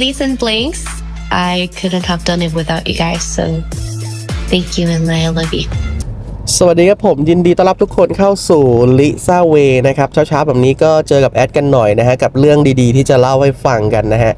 Leads and Blinks, I couldn't have done it without you guys. So thank you and I love you. สวัสดีครับผมยินดีต้อนรับทุกคนเข้าสู่ลิซ่าเวนะครับเช้าๆแบบนี้ก็เจอกับแอดกันหน่อยนะฮะกับเรื่องดีๆ ที่จะเล่าให้ฟังกันนะฮะ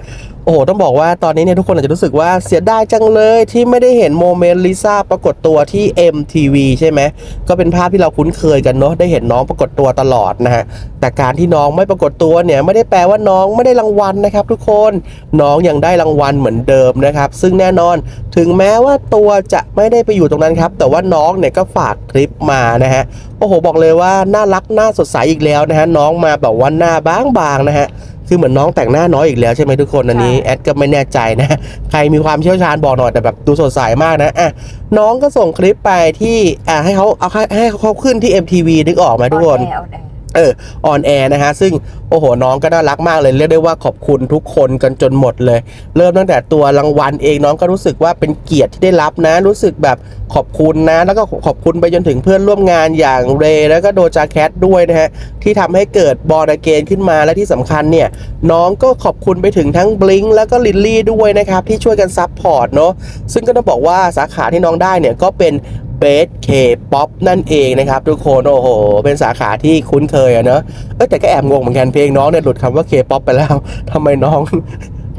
โอ้โห ต้องบอกว่าตอนนี้เนี่ยทุกคนอาจจะรู้สึกว่าเสียดายจังเลยที่ไม่ได้เห็นโมเมนต์ลิซ่าปรากฏตัวที่ MTV ใช่ไหม ก็เป็นภาพที่เราคุ้นเคยกันเนาะได้เห็นน้องปรากฏตัวตลอดนะฮะ แต่การที่น้องไม่ปรากฏตัวเนี่ยไม่ได้แปลว่าน้องไม่ได้รางวัลนะครับ ทุกคนน้องยังได้รางวัลเหมือนเดิมนะครับ ซึ่งแน่นอนถึงแม้ว่าตัวจะไม่ได้ไปอยู่ตรงนั้นครับแต่ว่าน้องเนี่ยก็ฝากคลิปมานะฮะโอ้โหบอกเลยว่าน่ารักน่าสดใสอีกแล้วนะฮะน้องมาแบบว่าหน้าบางๆนะฮะ คือเหมือนน้องแต่งหน้าน้อยอีกแล้วใช่ไหมทุกคนอันนี้ใช่แอดก็ไม่แน่ใจนะ ใครมีความเชี่ยวชาญบอกหน่อยแต่แบบดูสดใสมากนะอะน้องก็ส่งคลิปไปที่อ่าให้เขาเอาให้ให้เขาขึ้นที่ MTV นึกออกไหมทุกคนออแอร์ออนแอร์ เออออนแอร์นะฮะซึ่งโอ้โหน้องก็น่ารักมากเลยเรียกได้ว่าขอบคุณทุกคนกันจนหมดเลย เริ่มตั้งแต่ตัวรางวัลเองน้องก็รู้สึกว่าเป็นเกียรติที่ได้รับนะ รู้สึกแบบขอบคุณนะ แล้วก็ขอบคุณไปจนถึงเพื่อนร่วมงานอย่างเรแล้วก็โดจาแคทด้วยนะฮะที่ทำให้เกิดบอลเกนขึ้นมาและที่สำคัญเนี่ยน้องก็ขอบคุณไปถึงทั้งบลิงแล้วก็ลิลลี่ด้วยนะครับที่ช่วยกันซัพพอร์ตเนาะซึ่งก็ต้องบอกว่าสาขาที่น้องได้เนี่ยก็เป็น เบสเคป๊อปนั่นเองนะครับ ทุกคนโอ้โห เป็นสาขาที่คุ้นเคยอะเนอะเออแต่ก็แอบงงเหมือนกันเพลงน้องเนี่ยหลุดคำว่าเคป๊อปไปแล้วทำไมน้อง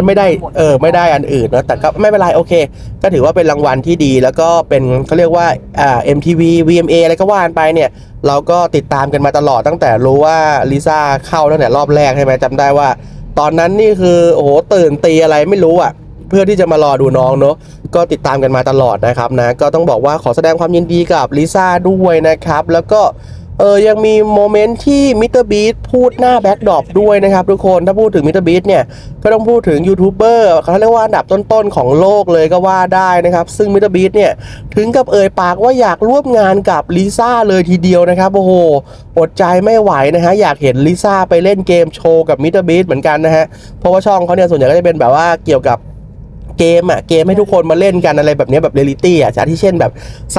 ไม่ได้เออไม่ได้อันอื่นเนอะแต่ก็ไม่เป็นไรโอเค ก็ถือว่าเป็นรางวัลที่ดี แล้วก็เป็นเขาเรียกว่าอ่า MTV VMA อะไรก็ว่ากันไปเนี่ย เราก็ติดตามกันมาตลอดตั้งแต่รู้ว่าลิซ่าเข้าตั้งแต่รอบแรกใช่ไหมจำได้ว่า ตอนนั้นนี่คือโอ้โหตื่นตีอะไรไม่รู้อะ เพื่อที่จะมารอดูน้องเนาะก็ติดตามกันมาตลอดนะครับนะก็ต้องบอกว่าขอแสดงความยินดีกับลิซ่าด้วยนะครับ แล้วก็เออยังมีโมเมนต์ที่มิสเตอร์บีพูดหน้าแบ็กดรอปด้วยนะครับทุกคนถ้าพูดถึงมิสเตอร์บีเนี่ย ก็ต้องพูดถึงยูทูบเบอร์เขาเรียกว่าอันดับต้นๆ ของโลกเลยก็ว่าได้นะครับ ซึ่งมิสเตอร์บีเนี่ย ถึงกับเอ่ยปากว่าอยากร่วมงานกับลิซ่าเลยทีเดียวนะครับ โอ้โห อดใจไม่ไหวนะฮะ อยากเห็นลิซ่าไปเล่นเกมโชว์กับมิสเตอร์บีเหมือนกันนะฮะเพราะว่าช่องเขาเนี่ยส่วนใหญ่ก็จะเป็นแบบว่าเกี่ยวกับ เกมอะเกมให้ทุกคนมาเล่นกันอะไรแบบเนี้ยแบบเรียลิตี้อะจากที่เช่นแบบ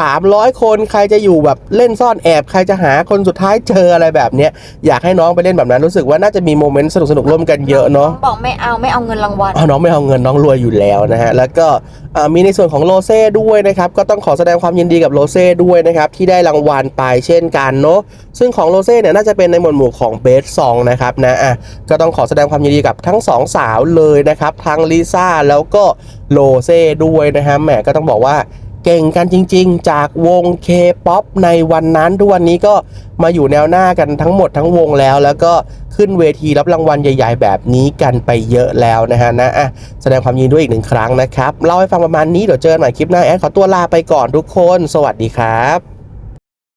300 คนใครจะอยู่แบบเล่นซ่อนแอบใครจะหาคนสุดท้ายเจออะไรแบบเนี้ยอยากให้น้องไปเล่นแบบนั้นรู้สึกว่าน่าจะมีโมเมนต์สนุกๆร่วมกันเยอะเนาะบอกไม่เอาไม่เอาเงินรางวัลอ๋อน้องไม่เอาเงินน้องรวยอยู่แล้วนะฮะแล้วก็อ่ามีในส่วนของโรเซ่ด้วยนะครับก็ต้องขอแสดงความยินดีกับโรเซ่ด้วยนะครับที่ได้รางวัลไปเช่นกันเนาะซึ่งของโรเซ่เนี่ยน่าจะเป็นในหมวดหมู่ของเบสซองนะครับนะอะก็ต้องขอแสดงความยินดีกับทั้งสองสาวเลยนะครับทั้งลิซ่าแล้วก็โลเซ่ด้วยนะฮะแหมก็ต้องบอกว่าเก่งกันจริงๆ จากวงเคป๊อปในวันนั้นทุกวันนี้ก็มาอยู่แนวหน้ากันทั้งหมดทั้งวงแล้ว แล้วก็ขึ้นเวทีรับรางวัลใหญ่ๆ แบบนี้กันไปเยอะแล้วนะฮะนะอะแสดงความยินดีด้วยอีกหนึ่งครั้งนะครับ เล่าให้ฟังประมาณนี้เดี๋ยวเจอกันใหม่คลิปหน้าแอดขอตัวลาไปก่อนทุกคน สวัสดีครับ